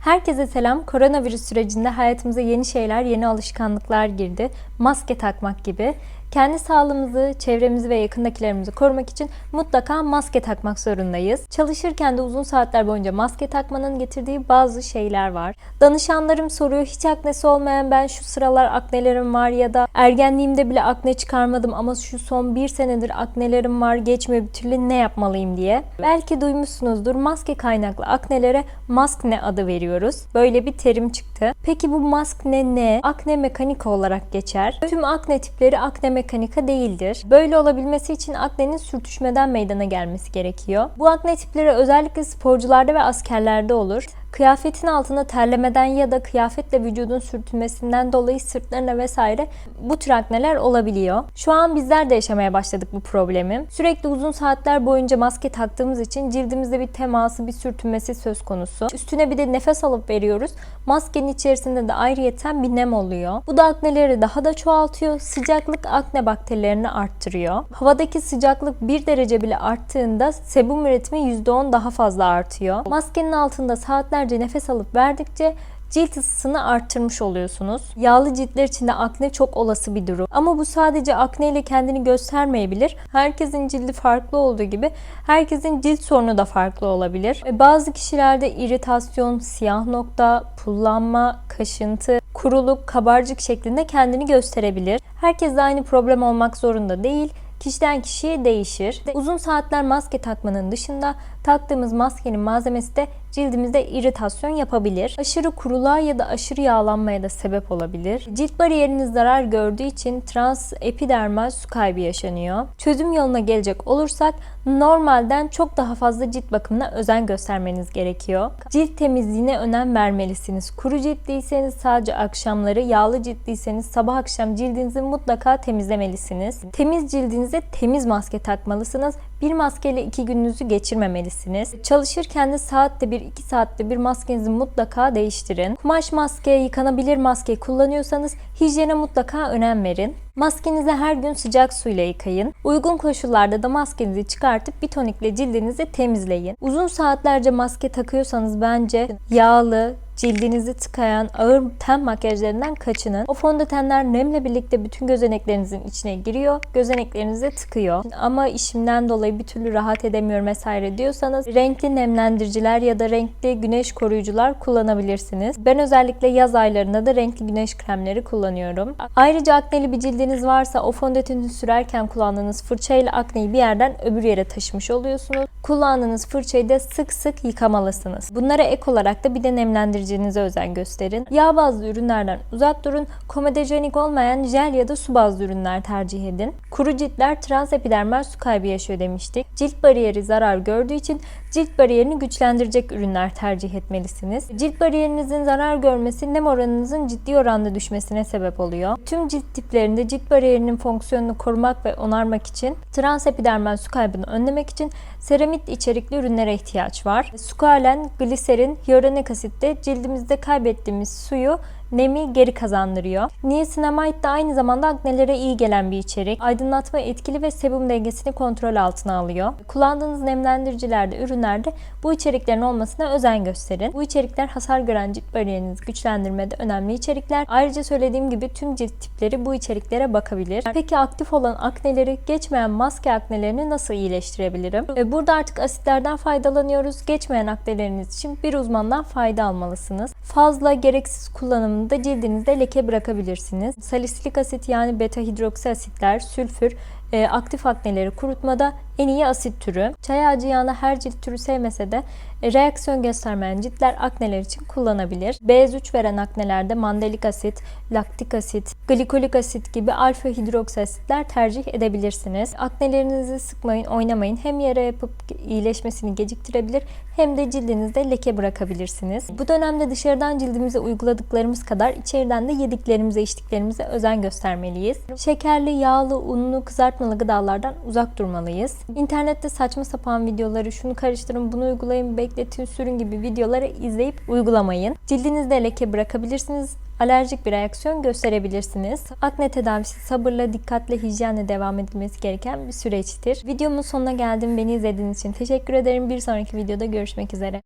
Herkese selam. Koronavirüs sürecinde hayatımıza yeni şeyler, yeni alışkanlıklar girdi. Maske takmak gibi. Kendi sağlığımızı, çevremizi ve yakındakilerimizi korumak için mutlaka maske takmak zorundayız. Çalışırken de uzun saatler boyunca maske takmanın getirdiği bazı şeyler var. Danışanlarım soruyor hiç aknesi olmayan ben şu sıralar aknelerim var ya da ergenliğimde bile akne çıkarmadım ama şu son bir senedir aknelerim var geçmiyor bir türlü ne yapmalıyım diye. Belki duymuşsunuzdur maske kaynaklı aknelere maskne adı veriyoruz. Böyle bir terim çıktı. Peki bu maskne ne? Akne mekanika olarak geçer. Tüm akne tipleri akne mekanika değildir. Böyle olabilmesi için aknenin sürtüşmeden meydana gelmesi gerekiyor. Bu akne tipleri özellikle sporcularda ve askerlerde olur. Kıyafetin altında terlemeden ya da kıyafetle vücudun sürtünmesinden dolayı sırtlarına vesaire bu tür akneler olabiliyor. Şu an bizler de yaşamaya başladık bu problemi. Sürekli uzun saatler boyunca maske taktığımız için cildimizde bir teması, bir sürtünmesi söz konusu. Üstüne bir de nefes alıp veriyoruz. Maskenin içerisinde de ayrıyeten bir nem oluyor. Bu da akneleri daha da çoğaltıyor. Sıcaklık akne bakterilerini arttırıyor. Havadaki sıcaklık 1 derece bile arttığında sebum üretimi %10 daha fazla artıyor. Maskenin altında saatlerce nefes alıp verdikçe cilt ısısını arttırmış oluyorsunuz. Yağlı ciltler için de akne çok olası bir durum. Ama bu sadece akne ile kendini göstermeyebilir. Herkesin cildi farklı olduğu gibi herkesin cilt sorunu da farklı olabilir. E, Bazı kişilerde iritasyon, siyah nokta, pullanma, kaşıntı, kuruluk, kabarcık şeklinde kendini gösterebilir. Herkes de aynı problem olmak zorunda değil. Kişiden kişiye değişir. Uzun saatler maske takmanın dışında taktığımız maskenin malzemesi de cildimizde iritasyon yapabilir. Aşırı kuruluğa ya da aşırı yağlanmaya da sebep olabilir. Cilt bariyeriniz zarar gördüğü için trans epidermal su kaybı yaşanıyor. Çözüm yoluna gelecek olursak normalden çok daha fazla cilt bakımına özen göstermeniz gerekiyor. Cilt temizliğine önem vermelisiniz. Kuru ciltliyseniz sadece akşamları, yağlı ciltliyseniz sabah akşam cildinizi mutlaka temizlemelisiniz. Temiz cildinize temiz maske takmalısınız. Bir maskeyle iki gününüzü geçirmemelisiniz. Çalışırken de saatte bir, iki saatte bir maskenizi mutlaka değiştirin. Kumaş maske, yıkanabilir maske kullanıyorsanız hijyene mutlaka önem verin. Maskenizi her gün sıcak suyla yıkayın. Uygun koşullarda da maskenizi çıkartıp bir tonikle cildinizi temizleyin. Uzun saatlerce maske takıyorsanız bence yağlı, cildinizi tıkayan ağır ten makyajlarından kaçının. O fondötenler nemle birlikte bütün gözeneklerinizin içine giriyor. Gözeneklerinize tıkıyor. Ama işimden dolayı bir türlü rahat edemiyorum vesaire diyorsanız renkli nemlendiriciler ya da renkli güneş koruyucular kullanabilirsiniz. Ben özellikle yaz aylarında da renkli güneş kremleri kullanıyorum. Ayrıca akneli bir cildiniz varsa o fondöteni sürerken kullandığınız fırçayla akneyi bir yerden öbür yere taşımış oluyorsunuz. Kullandığınız fırçayı da sık sık yıkamalısınız. Bunlara ek olarak da bir de nemlendiricinize özen gösterin. Yağ bazlı ürünlerden uzak durun. Komedojenik olmayan jel ya da su bazlı ürünler tercih edin. Kuru ciltler trans epidermal su kaybı yaşıyor demiştik. Cilt bariyeri zarar gördüğü için cilt bariyerini güçlendirecek ürünler tercih etmelisiniz. Cilt bariyerinizin zarar görmesi nem oranınızın ciddi oranda düşmesine sebep oluyor. Tüm cilt tiplerinde cilt bariyerinin fonksiyonunu korumak ve onarmak için trans epidermal su kaybını önlemek için seramit içerikli ürünlere ihtiyaç var. Squalen, gliserin, hyaluronik asit de cildimizde kaybettiğimiz suyu nemi geri kazandırıyor. Niacinamide de aynı zamanda aknelere iyi gelen bir içerik. Aydınlatma etkili ve sebum dengesini kontrol altına alıyor. Kullandığınız nemlendiricilerde, ürünlerde bu içeriklerin olmasına özen gösterin. Bu içerikler hasar gören cilt bariyerinizi güçlendirmede önemli içerikler. Ayrıca söylediğim gibi tüm cilt tipleri bu içeriklere bakabilir. Peki aktif olan akneleri, geçmeyen maske aknelerini nasıl iyileştirebilirim? Burada artık asitlerden faydalanıyoruz. Geçmeyen akneleriniz için bir uzmandan fayda almalısınız. Fazla gereksiz kullanımında cildinizde leke bırakabilirsiniz. Salisilik asit yani beta hidroksi asitler, sülfür e, aktif akneleri kurutmada en iyi asit türü. Çay ağacı yağını her cilt türü sevmese de e, reaksiyon göstermeyen ciltler akneler için kullanabilir. B3 veren aknelerde mandelik asit, laktik asit, glikolik asit gibi alfa hidroksi asitler tercih edebilirsiniz. Aknelerinizi sıkmayın, oynamayın. Hem yara yapıp iyileşmesini geciktirebilir hem de cildinizde leke bırakabilirsiniz. Bu dönemde dışarıdan cildimize uyguladıklarımız kadar içeriden de yediklerimize, içtiklerimize özen göstermeliyiz. Şekerli, yağlı, unlu, kızartmalı gıdalardan uzak durmalıyız. İnternette saçma sapan videoları, şunu karıştırın, bunu uygulayın, bekletin, sürün gibi videoları izleyip uygulamayın. Cildinizde leke bırakabilirsiniz alerjik bir reaksiyon gösterebilirsiniz. Akne tedavisi sabırla, dikkatle, hijyenle devam edilmesi gereken bir süreçtir. Videomun sonuna geldim. Beni izlediğiniz için teşekkür ederim. Bir sonraki videoda görüşmek üzere.